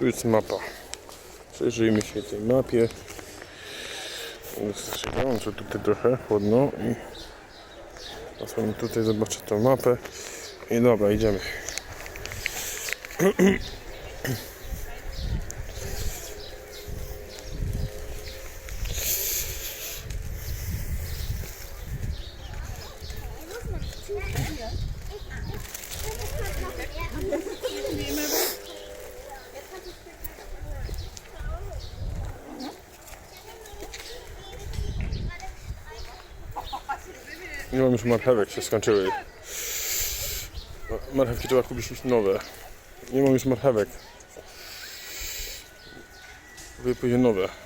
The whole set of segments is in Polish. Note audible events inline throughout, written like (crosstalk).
Tu jest mapa. Przyjrzyjmy się tej mapie. Gorąco tutaj trochę, chłodno i Zasłonię tutaj, zobaczę tą mapę. I dobra, idziemy. Nie mam już marchewek, się skończyły. Marchewki trzeba kupić już nowe. Nie mam już marchewek. Wypłynie nowe. (clears throat)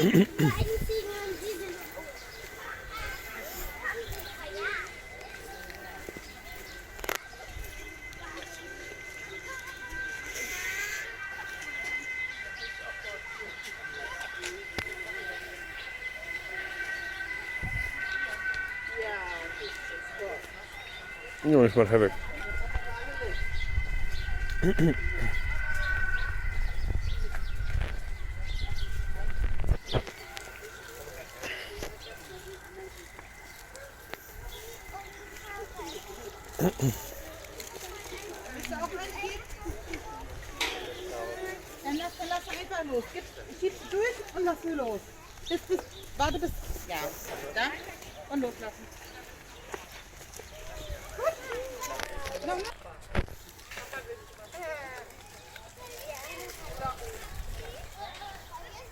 Ich hab Nie mam już marchewek. Dann lass, einfach los. Gib, schieb's durch und lass nur los. Warte bis, ja, da. Und loslassen.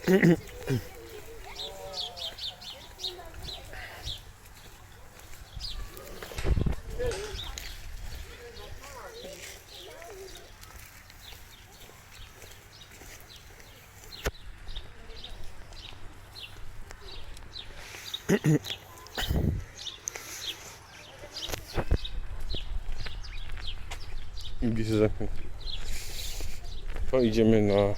mm To idziemy na...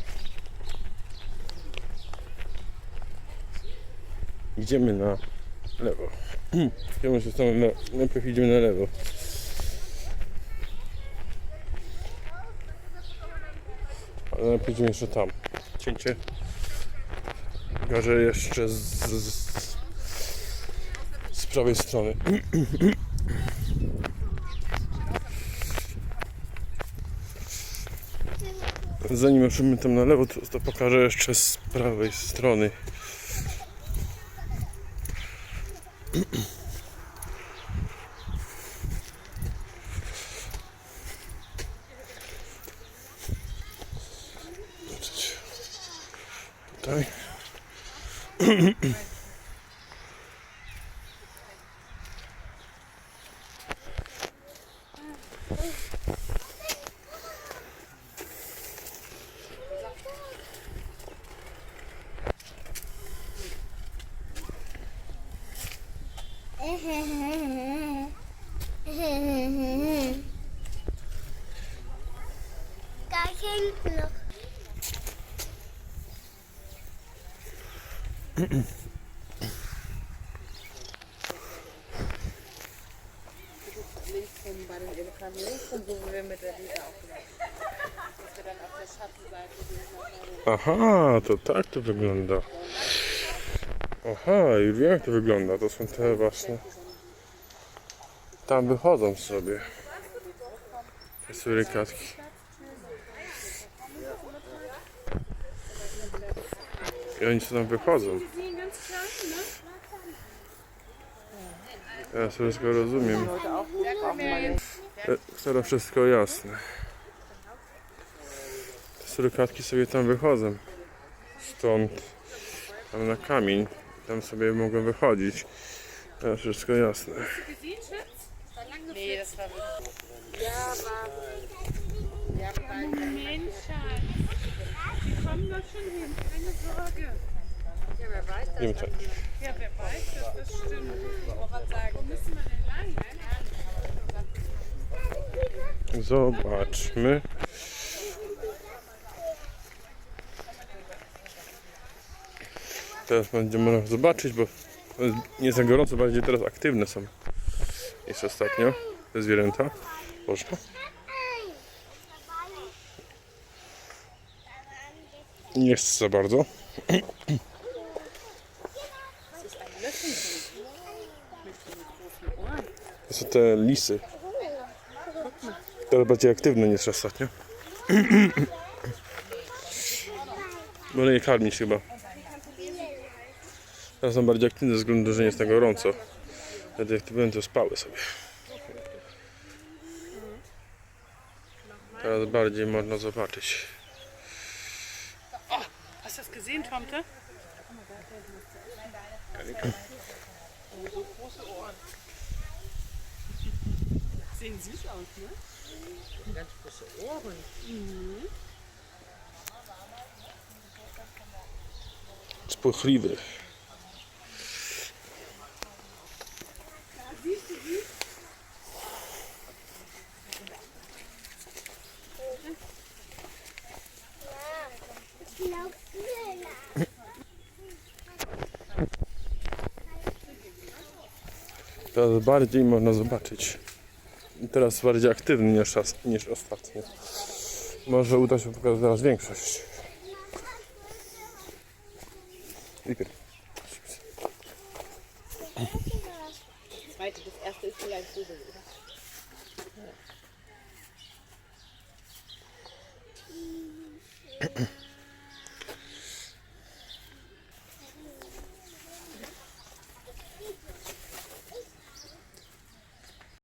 Idziemy na lewo. (clears throat) Idziemy się tam, na... najpierw idziemy na lewo. Ale najpierw idziemy jeszcze tam. Cięcie. Pokażę jeszcze z, z, z prawej strony. (clears throat) Zanim ruszymy tam na lewo, to, to pokażę jeszcze z prawej strony. Tutaj. (clears throat) Gar hinten noch. bei den LKW und so sind wir mit der Bühne aufgenommen. Aha, to tak to wygląda. Aha, już wiem jak to wygląda. To są te właśnie. Tam wychodzą sobie. Te surykatki. I oni co tam wychodzą. Ja wszystko rozumiem. E, Teraz wszystko jasne. Te surykatki sobie tam wychodzą. Stąd tam na kamień. Tam sobie mogą wychodzić. Teraz wszystko jasne. Ja, war. Ja, war. Mensch, Schatz. Die kommen doch schon hin, keine Sorge. Ja, wer weiß das? Ja, wer weiß das, das stimmt. Ich wollte gerade sagen. Wo müssen wir denn lang? Zobaczmy. Teraz będziemy zobaczyć, bo Nie tak gorąco, bardziej teraz aktywne są. Niż ostatnio te zwierzęta. Można? Nie jest za bardzo. To są te lisy. Teraz bardziej aktywne niż ostatnio. Wolę je karmić chyba. Teraz są bardziej aktywne ze względu, że nie jest tak gorąco. Wtedy jak to byłem, to spały sobie. Teraz bardziej można zobaczyć. Hast du das gesehen, Tomte? Sehen süß aus, ne? Ganz große Ohren. Spłochliwy. Ich Teraz bardziej można zobaczyć. I Teraz bardziej aktywny niż, niż ostatnio. Może uda się pokazać teraz większość. Iker. Zweite, das erste ist vielleicht so gewesen. (clears throat)